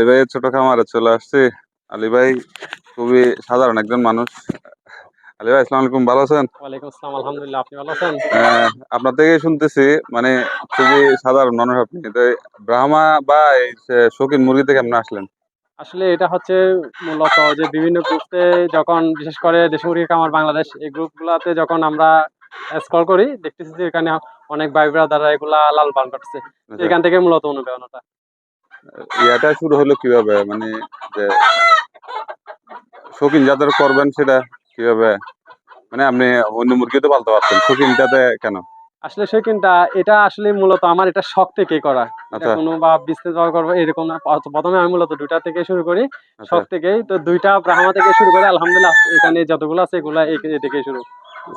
আলী ভাই ছোট খামারে চলে আসছি। আলী ভাই খুবই সাধারণ একজন মানুষ। আলী ভাই আসসালামু আলাইকুম ভালো আছেন? ওয়ালাইকুম আসসালাম আলহামদুলিল্লাহ আপনি ভালো আছেন? আহ, আপনার থেকে শুনতেছি মানে খুবই সাধারণ মানুষ আপনি। তো ব্রাহ্মা বা এই শৌখিন মুরগি থেকে আপনি আসলেন। আসলে এটা হচ্ছে মূলত যে বিভিন্ন গ্রুপে যখন বিশেষ করে দেশ মুরগি কামার বাংলাদেশ এই গ্রুপগুলোতে যখন আমরা স্কল করি দেখতেছি যে এখানে অনেক ভাই ব্রাদাররা এগুলা লাল পালন করতেছে। এখান থেকে মূলত অনুপ্রেরণাটা। ইয়াটা শুরু হলো কীভাবে? মানে যে শৌখিন যাদের করবেন সেটা কীভাবে? মানে আপনি অন্য মুরগি তো পালতে পারতেন। শৌখিনটাতে কেন? আসলে কিন্তু এটা আসলে মূলত আমার এটা শখ থেকে করা। আচ্ছা। কোনো বা বিজনেস করব এরকম না। প্রথমে আমি মূলত দুইটা থেকে শুরু করি আচ্ছা। শখ থেকেই। তো দুইটা ব্রাহ্মা থেকে শুরু করে আলহামদুলিল্লাহ এখানে যতগুলো আছে এগুলা থেকে শুরু।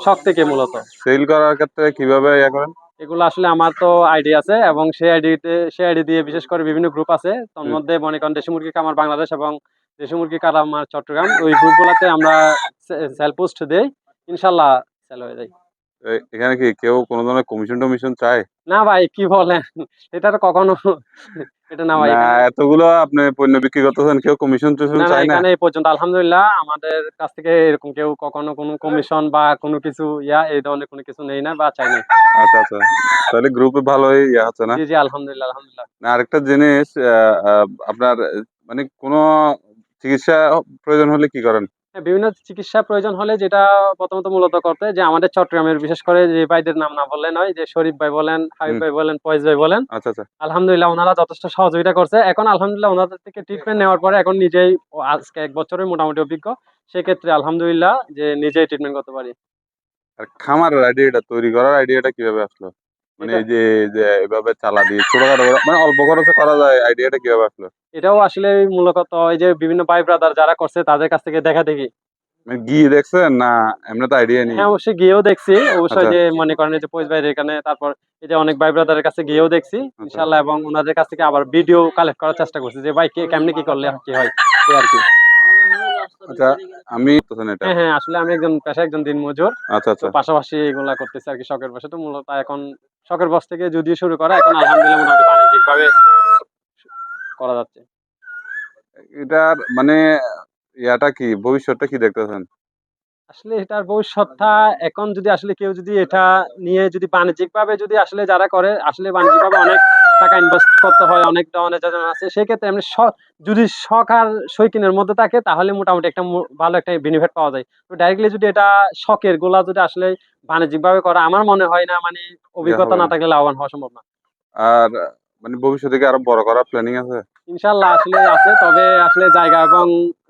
শখ থেকে মূলত। সেল করার ক্ষেত্রে কীভাবে ইয়ে করেন? এগুলো আসলে আমার তো আইডি আছে এবং সেই আইডিতে সেই আইডি দিয়ে বিশেষ করে বিভিন্ন গ্রুপ আছে। তার মধ্যে মনে করেন দেশি মুরগি কামার বাংলাদেশ এবং দেশি মুরগি কামার চট্টগ্রাম। ওই গ্রুপগুলোতে আমরা সেল পোস্ট দেই। ইনশাল্লাহ সেল হয়ে যায়। এখানে কি কেউ কোনো ধরনের কমিশন টমিশন চায়? না ভাই কি বলেন? এটা তো কখনো এটা না ভাই। না এতগুলো আপনি পণ্য বিক্রি করতেছেন কেউ কমিশন টমিশন চায় না? এখানে এই পর্যন্ত আলহামদুলিল্লাহ আমাদের কাছ থেকে এরকম কেউ কখনো কোনো কমিশন বা কোনো কিছু ইয়া এই ধরনের কোনো কিছু নেই না বা চাই না আচ্ছা আচ্ছা। তাহলে গ্রুপে ভালোই ইয়া হচ্ছে না? জি জি আলহামদুলিল্লাহ আলহামদুলিল্লাহ। না, আরেকটা জিনিস আপনার মানে কোনো চিকিৎসা প্রয়োজন হলে কি করেন? বিভিন্ন চিকিৎসা প্রয়োজন হলে যেটা প্রথমত মূলত করতে যে আমাদের চট্টগ্রামের বিশেষ করে যে ভাইদের নাম না বললে নয় যে শরীফ ভাই বলেন হাবিব ভাই বলেন ফয়েজ ভাই বলেন আচ্ছা আচ্ছা। আলহামদুলিল্লাহ ওনারা যথেষ্ট সহযোগিতা করছে। এখন আলহামদুলিল্লাহ ওনাদের থেকে ট্রিটমেন্ট নেওয়ার পরে এখন নিজেই আজকে এক বছরের মোটামুটি অভিজ্ঞ। সেক্ষেত্রে আলহামদুলিল্লাহ যে নিজেই ট্রিটমেন্ট করতে পারি। আর খামারের আইডিয়াটা তৈরি করার আইডিয়াটা কীভাবে আসলো? মানে এই যে যে এভাবে চালা দিয়ে ছোটখাটো মানে অল্প খরচে করা যায় আইডিয়াটা কীভাবে আসলো? এটাও আসলে মূলত এই যে বিভিন্ন ভাই ব্রাদার যারা করছে তাদের কাছ থেকে দেখা দেখি। মানে গিয়ে দেখছেন না এমনি তো আইডিয়া নেই? হ্যাঁ অবশ্যই গিয়েও দেখছি। অবশ্যই আচ্ছা। যে মনে করেন যে পয়স ভাইয়ের এখানে তারপর এই যে অনেক ভাই ব্রাদারের কাছে গিয়েও দেখছি আচ্ছা। এবং ওনাদের কাছ থেকে আবার ভিডিও কালেক্ট করার চেষ্টা করছি যে ভাই কে কেমনে কি করলে কি হয় এই আর কি। আচ্ছা আমি এটা। হ্যাঁ হ্যাঁ আসলে আমি একজন পেশা একজন দিন মজুর আচ্ছা। আচ্ছা পাশাপাশি এগুলা করতেছি আর কি শখের বসে তো মূলত এখন শখের বস থেকে যদিও শুরু করা এখন আলহামদুলিল্লাহ মোটামুটি বাণিজ্যিকভাবে করা যাচ্ছে। এটার মানে ইয়াটা কি ভবিষ্যৎটা কি দেখতেছেন? আসলে এটার ভবিষ্যৎটা এখন যদি আসলে কেউ যদি এটা নিয়ে যদি বাণিজ্যিকভাবে যদি আসলে যারা করে আসলে বাণিজ্যিকভাবে অনেক টাকা ইনভেস্ট করতে হয় অনেক ধরনের যোজনা আছে সেক্ষেত্রে এমনি যদি শখ আর শৌখিনের মধ্যে থাকে তাহলে মোটামুটি একটা ভালো একটা বেনিফিট পাওয়া যায়। তো ডাইরেক্টলি যদি এটা শখেরগুলা যদি আসলে বাণিজ্যিক ভাবে করা আমার মনে হয় না মানে অভিজ্ঞতা না না। থাকলে লাভবান হওয়া সম্ভব না। আর মানে ভবিষ্যতে কি আরও বড় করার প্ল্যানিং আছে? ইনশাআল্লাহ আসলে আছে তবে আসলে জায়গা এবং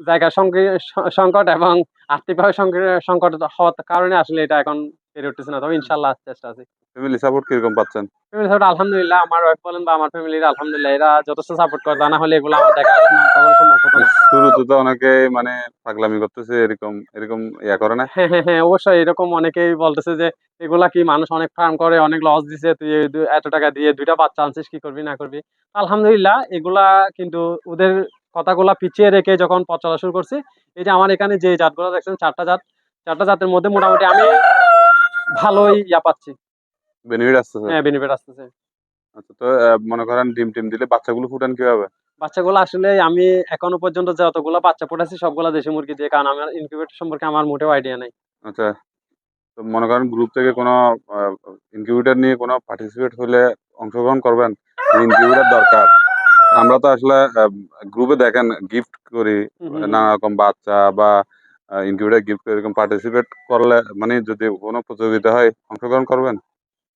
জায়গা সংকি- সংকট এবং আর্থিকভাবে সংকি- সংকট হওয়ার কারণে আসলে এটা এখন পেরে উঠতেছে না। তবে ইনশাল্লাহ চেষ্টা আছে ফ্যামিলি সাপোর্ট কীরকম পাচ্ছেন? ফ্যামিলি সাপোর্ট আলহামদুলিল্লাহ আমার ওয়াইফ বলেন বা আমার ফ্যামিলির আলহামদুলিল্লাহ এরা যথেষ্ট সাপোর্ট করে। তা না হলে এগুলো আমার দেখা কখনো সম্ভব হতো না। শুরুতে তো অনেকে মানে পাগলামি করতেছে এরকম এরকম ইয়া করে না? হ্যাঁ হ্যাঁ হ্যাঁ অবশ্যই এরকম অনেকেই বলতেছে যে এগুলা কি মানুষ অনেক ফার্ম করে অনেক লস দিছে তুই এত টাকা দিয়ে দুইটা বাচ্চা আনছিস কি করবি না করবি? আলহামদুলিল্লাহ এগুলা কিন্তু ওদের কথাগুলা পিছিয়ে রেখে যখন পথ চলা শুরু করছি এই যে আমার এখানে যে জাতগুলো দেখছেন চারটা জাত চারটা জাতের মধ্যে মোটামুটি আমি ভালোই ইয়া পাচ্ছি। বেনিফিট আসতেছে হ্যাঁ বেনিফিট আসতেছে। আচ্ছা তো মনে করেন ডিম টিম দিলে বাচ্চাগুলো ফুটান কীভাবে? বাচ্চাগুলো আসলে আমি এখনও পর্যন্ত যতগুলো বাচ্চা ফুটাচ্ছি সবগুলো দেশি মুরগি দিয়ে কারণ আমার ইনকিউবেটর সম্পর্কে আমার মোটেও আইডিয়া নেই। আচ্ছা তো মনে করেন গ্রুপ থেকে কোনো ইনকিউবেটর নিয়ে কোনো পার্টিসিপেট হলে অংশগ্রহণ করবেন? ইনকিউবেটর দরকার। আমরা তো আসলে গ্রুপে দেখেন গিফট করি। নানা রকম বাচ্চা বা ইনকিউবেটর গিফট এরকম পার্টিসিপেট করলে মানে যদি কোনো প্রতিযোগিতা হয় অংশগ্রহণ করবেন?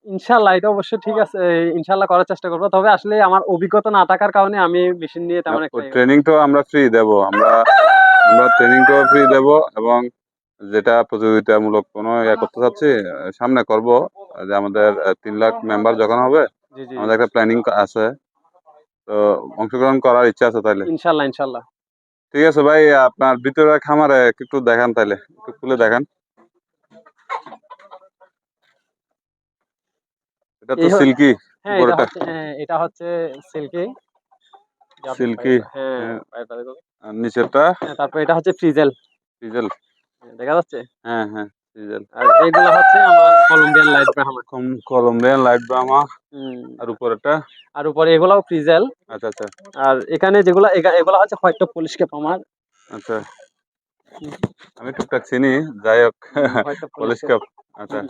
ইনশাল্লাহ এটা অবশ্যই ঠিক আছে। ইনশাল্লাহ করার চেষ্টা করব। তবে আসলে আমার অভিজ্ঞতা না থাকার কারণে আমি মেশিন নিয়ে তেমন ট্রেনিং তো আমরা ফ্রি দেব। আমরা আমরা ট্রেনিং তো ফ্রি দেব এবং যেটা প্রতিযোগিতামূলক কোনো ইয়া করতে চাচ্ছি সামনে করব। যে আমাদের তিন লাখ মেম্বার যখন হবে আমাদের একটা প্ল্যানিং আছে। তো অংশগ্রহণ করার ইচ্ছা আছে তাহলে ইনশাল্লাহ ইনশাল্লাহ। ঠিক আছে ভাই আপনার ভিতরে খামারে একটু দেখান তাহলে একটু খুলে দেখান। এটা তো সিল্কি হ্যাঁ এটা হচ্ছে হ্যাঁ, এটা হচ্ছে সিল্কি। সিল্কি হ্যাঁ হ্যাঁ। নিচেরটা? তারপর এটা হচ্ছে ফ্রিজেল। ফ্রিজেল। দেখা যাচ্ছে? হ্যাঁ হ্যাঁ। আর এইগুলা হচ্ছে আমার Columbian light Brahma Columbian light Brahma আর উপরেরটা? আর উপরে এগুলাও ফ্রিজেল আচ্ছা আচ্ছা। আর এখানে যেগুলা এগুলা হচ্ছে হোয়াইট টপ পলিশ ক্যাপ আমার। আচ্ছা। আমি টুকটাক চিনি যাই হোক। পলিশ কাপ আচ্ছা।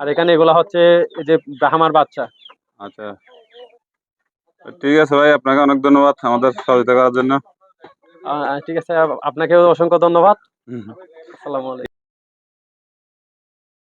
আর এখানে এগুলা হচ্ছে এই যে ব্রাহ্মার বাচ্চা। আচ্ছা। ঠিক আছে ভাই আপনাকে অনেক ধন্যবাদ আমাদের সহযোগিতা করার জন্য। ঠিক আছে আপনাকেও অসংখ্য ধন্যবাদ। আসসালামু আলাইকুম।